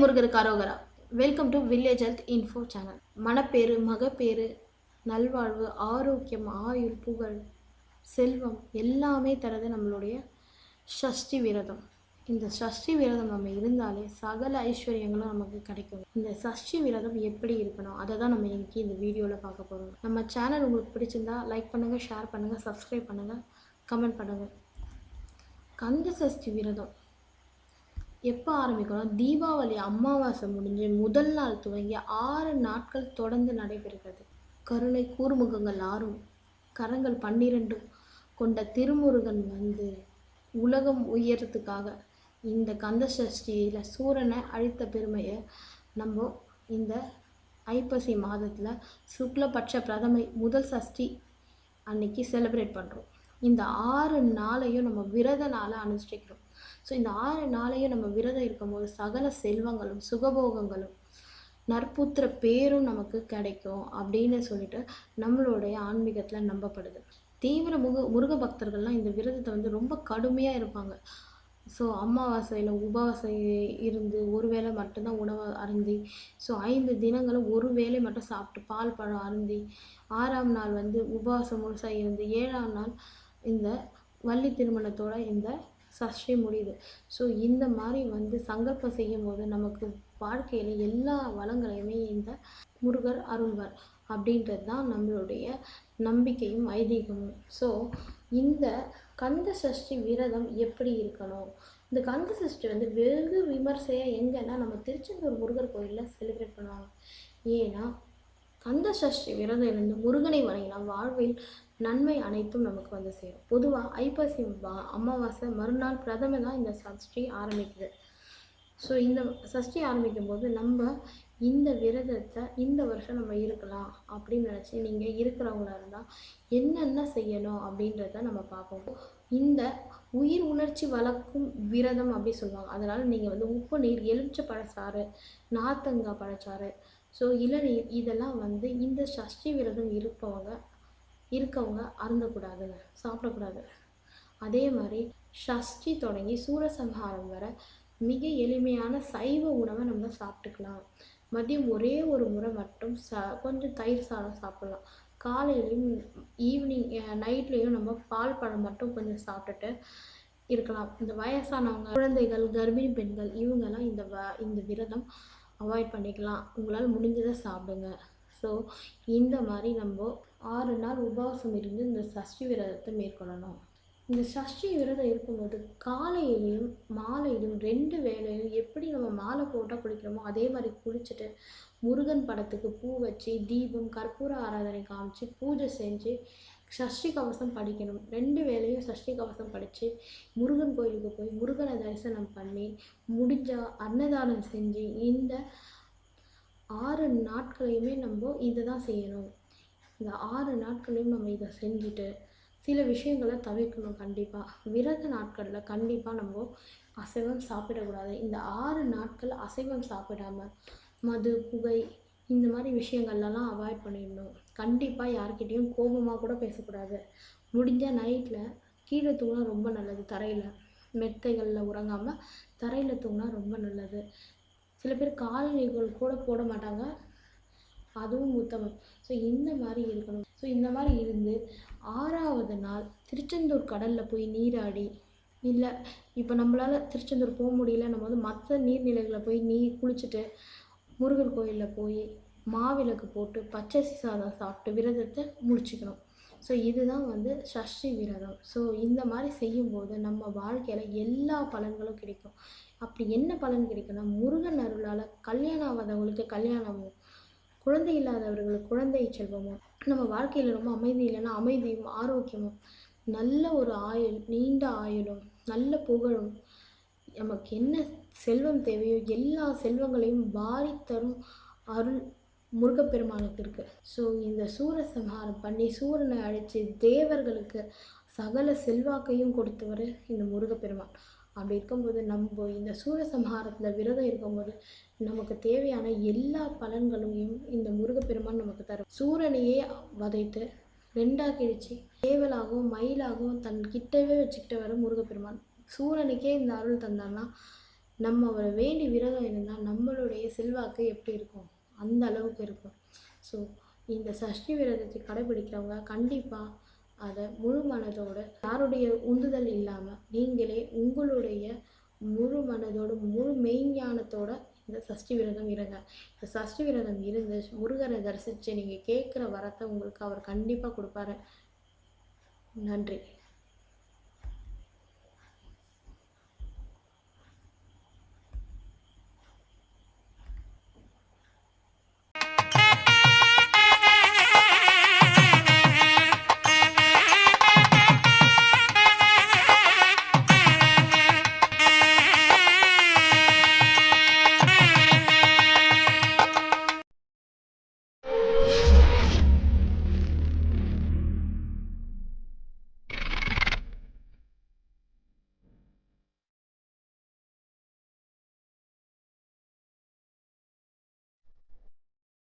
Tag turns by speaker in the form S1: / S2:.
S1: முருகருக்கு அரோகரா welcome to village health info channel மனப்பேறு மகப்பேறு நல்வாழ்வு ஆரோக்கியம் ஆயுள் புகழ் செல்வம் எல்லாமே தரது நம்மளுடைய ஷஷ்டி விரதம். இந்த சஷ்டி விரதம் நம்ம இருந்தாலே சகல ஐஸ்வர்யங்களும் நமக்கு கிடைக்கும். இந்த சஷ்டி விரதம் எப்படி இருக்கணும்? அதை தான் நம்ம இன்னைக்கு இந்த வீடியோவில் பார்க்க போகிறோம் நம்ம சேனல் உங்களுக்கு பிடிச்சிருந்தா லைக் பண்ணுங்கள் ஷேர் பண்ணுங்கள் சப்ஸ்கிரைப் பண்ணுங்கள் கமெண்ட் பண்ணுங்கள் கந்த சஷ்டி விரதம். எப்போ ஆரம்பிக்கணும்? தீபாவளி அமாவாசை முடிஞ்சு முதல் நாள் துவங்கி ஆறு நாட்கள் தொடர்ந்து நடைபெறுகிறது. கருணை கூர்முகங்கள் ஆறும் கரங்கள் பன்னிரண்டு கொண்ட திருமுருகன் வந்து உலகம் உயரத்துக்காக இந்த கந்த சஷ்டியில் சூரனை அழித்த பெருமையை நம்ம இந்த ஐப்பசி மாதத்தில் சுக்லபட்ச பிரதமை முதல் சஷ்டி அன்னைக்கு செலிப்ரேட் பண்ணுறோம் இந்த ஆறு நாளையும் நம்ம விரத நாளை அனுஷ்டிக்கிறோம். ஸோ இந்த ஆறு நாளையும் நம்ம விரதம் இருக்கும்போது சகல செல்வங்களும் சுகபோகங்களும் நற்புத்திர பேரும் நமக்கு கிடைக்கும் அப்படின்னு சொல்லிட்டு நம்மளுடைய ஆன்மீகத்தில் நம்பப்படுது. தீவிர முக முருக பக்தர்கள்லாம் இந்த விரதத்தை வந்து ரொம்ப கடுமையாக இருப்பாங்க. ஸோ அமாவாசையில் உபவாசை இருந்து ஒரு வேளை மட்டும்தான் உணவை அருந்தி ஸோ ஐந்து தினங்களும் ஒரு வேளை மட்டும் சாப்பிட்டு பால் பழம் அருந்தி ஆறாம் நாள் வந்து உபவாசம் முழுசாக இருந்து ஏழாம் நாள் இந்த வள்ளி திருமணத்தோட இந்த சஷ்டி முடியுது. ஸோ இந்த மாதிரி வந்து சங்கல்பம் செய்யும்போது நமக்கு வாழ்க்கையில் எல்லா வளங்களையுமே இந்த முருகர் அருள்வர் அப்படின்றது தான் நம்மளுடைய நம்பிக்கையும் ஐதீகமும். ஸோ இந்த கந்த சஷ்டி விரதம் எப்படி இருக்கணும்? இந்த கந்த சஷ்டி வந்து வெகு விமர்சையாக எங்கன்னா நம்ம திருச்செந்தூர் முருகர் கோயிலில் செலிப்ரேட் பண்ணுவாங்க. ஏன்னா கந்த சஷ்டி விரதம் இருந்து முருகனை வணங்கினால் வாழ்வில் நன்மை அனைத்தும் நமக்கு வந்து சேரும். பொதுவாக ஐப்பசி அமாவாசை மறுநாள் பிரதம தான் இந்த சஷ்டி ஆரம்பிக்குது. ஸோ இந்த சஷ்டி ஆரம்பிக்கும் போது நம்ம இந்த விரதத்தை இந்த வருஷம் நம்ம இருக்கலாம் அப்படின்னு நினச்சி நீங்கள் இருக்கிறவங்களா இருந்தால் என்னென்ன செய்யணும் அப்படின்றத நம்ம பார்ப்போம். இந்த உயிர் உணர்ச்சி வளர்க்கும் விரதம் அப்படி சொல்லுவாங்க. அதனால் நீங்கள் வந்து உப்பு நீர் எலுமிச்சை பழச்சாறு நாத்தங்காய் பழச்சாறு ஸோ இளநீர் இதெல்லாம் வந்து இந்த சஷ்டி விரதம் இருப்பவங்க இருக்கவங்க அருந்தக்கூடாதுங்க சாப்பிடக்கூடாது. அதே மாதிரி சஷ்டி தொடங்கி சூரசம்ஹாரம் வர மிக எளிமையான சைவ உணவை நம்ம சாப்பிட்டுக்கலாம். மதியம் ஒரே ஒரு முறை மட்டும் ச கொஞ்சம் தயிர் சாதம் சாப்பிடலாம். காலையிலையும் ஈவினிங் நைட்லேயும் நம்ம பால் பழம் மட்டும் கொஞ்சம் சாப்பிட்டுட்டு இருக்கலாம். இந்த வயசானவங்க குழந்தைகள் கர்ப்பிணி பெண்கள் இவங்கெல்லாம் இந்த வ இந்த விரதம் அவாய்ட் பண்ணிக்கலாம். உங்களால் முடிஞ்சதை சாப்பிடுங்க. ஸோ இந்த மாதிரி நம்ம ஆறு நாள் உபவாசம் இருந்து இந்த சஷ்டி விரதத்தை மேற்கொள்ளணும். இந்த சஷ்டி விரதம் இருக்கும்போது காலையிலையும் மாலையிலும் ரெண்டு வேளையும் எப்படி நம்ம மாலை போட்டால் குளிக்கிறோமோ அதே மாதிரி குளிச்சுட்டு முருகன் படத்துக்கு பூ வச்சு தீபம் கற்பூர ஆராதனை காமிச்சு பூஜை செஞ்சு சஷ்டி கவசம் படிக்கணும். ரெண்டு வேளையும் சஷ்டி கவசம் படித்து முருகன் கோயிலுக்கு போய் முருகனை தரிசனம் பண்ணி முடிஞ்சால் அன்னதானம் செஞ்சு இந்த ஆறு நாட்களையுமே நம்ம இதை தான் செய்யணும். இந்த ஆறு நாட்களையும் நம்ம இதை செஞ்சுட்டு சில விஷயங்களை தவிர்க்கணும் கண்டிப்பாக விரத நாட்களில் கண்டிப்பாக நம்ம அசைவம் சாப்பிடக்கூடாது. இந்த ஆறு நாட்கள் அசைவம் சாப்பிடாம மது புகை இந்த மாதிரி விஷயங்கள்லாம் அவாய்ட் பண்ணிடணும். கண்டிப்பாக யார்கிட்டேயும் கோபமாக கூட பேசக்கூடாது. முடிஞ்ச நைட்டில் கீழே தூங்கினா ரொம்ப நல்லது. தரையில் மெத்தைகளில் உறங்காமல் தரையில் தூங்கினா ரொம்ப நல்லது. சில பேர் காலணிகள் கூட போட மாட்டாங்க. அதுவும் உத்தமம். ஸோ இந்த மாதிரி இருக்கணும். ஸோ இந்த மாதிரி இருந்து ஆறாவது நாள் திருச்செந்தூர் கடலில் போய் நீராடி இல்லை இப்போ நம்மளால் திருச்செந்தூர் போக முடியல. நம்ம வந்து மற்ற நீர்நிலைகளை போய் நீ குளிச்சுட்டு முருகர் கோயிலில் போய் மாவிளக்கு போட்டு பச்சரிசி சாதம் சாப்பிட்டு விரதத்தை முடிச்சுக்கணும். ஸோ இதுதான் வந்து சஷ்டி விரதம். ஸோ இந்த மாதிரி செய்யும்போது நம்ம வாழ்க்கையில் எல்லா பலன்களும் கிடைக்கும். அப்படி என்ன பலன் கிடைக்கும்னா முருகன் அருளால் கல்யாணம் ஆகாதவங்களுக்கு கல்யாணமும் குழந்தை இல்லாதவர்களுக்கு குழந்தை செல்வமும் நம்ம வாழ்க்கையில் ரொம்ப அமைதி இல்லைன்னா அமைதியும் ஆரோக்கியமும் நல்ல ஒரு ஆயுள் நீண்ட ஆயுளும் நல்ல புகழும் நமக்கு என்ன செல்வம் தேவையோ எல்லா செல்வங்களையும் வாரி தரும் அருள் முருகப்பெருமானுக்கு இருக்கு. ஸோ இந்த சூரசம்ஹாரம் பண்ணி சூரனை அழைச்சி தேவர்களுக்கு சகல செல்வாக்கையும் கொடுத்தவர் இந்த முருகப்பெருமான். அப்படி இருக்கும்போது நம்ம இந்த சூரசம்ஹாரத்தில் விரதம் இருக்கும்போது நமக்கு தேவையான எல்லா பலன்களையும் இந்த முருகப்பெருமான் நமக்கு தரும். சூரனையே வதைத்து ரெண்டாக கிழிச்சு தேவலாகவும் மயிலாகவும் தன் கிட்டவே வச்சுக்கிட்டு வர முருகப்பெருமான். சூரனுக்கே இந்த அருள் தந்தான்னா நம்ம அவரை வேண்டி விரதம் இருந்தால் நம்மளுடைய செல்வாக்கு எப்படி இருக்கும்? அந்த அளவுக்கு இருக்கும். ஸோ இந்த சஷ்டி விரதத்தை கடைபிடிக்கிறவங்க கண்டிப்பாக அதை முழு மனதோட யாருடைய உந்துதல் இல்லாமல் நீங்களே உங்களுடைய முழு மனதோடு முழு மெய்ஞானத்தோட இந்த சஷ்டி விரதம் இருங்க. இந்த சஷ்டி விரதம் இருந்து முருகனை தரிசித்து நீங்கள் கேட்குற வரத்தை உங்களுக்கு அவர் கண்டிப்பாக கொடுப்பாரு. நன்றி.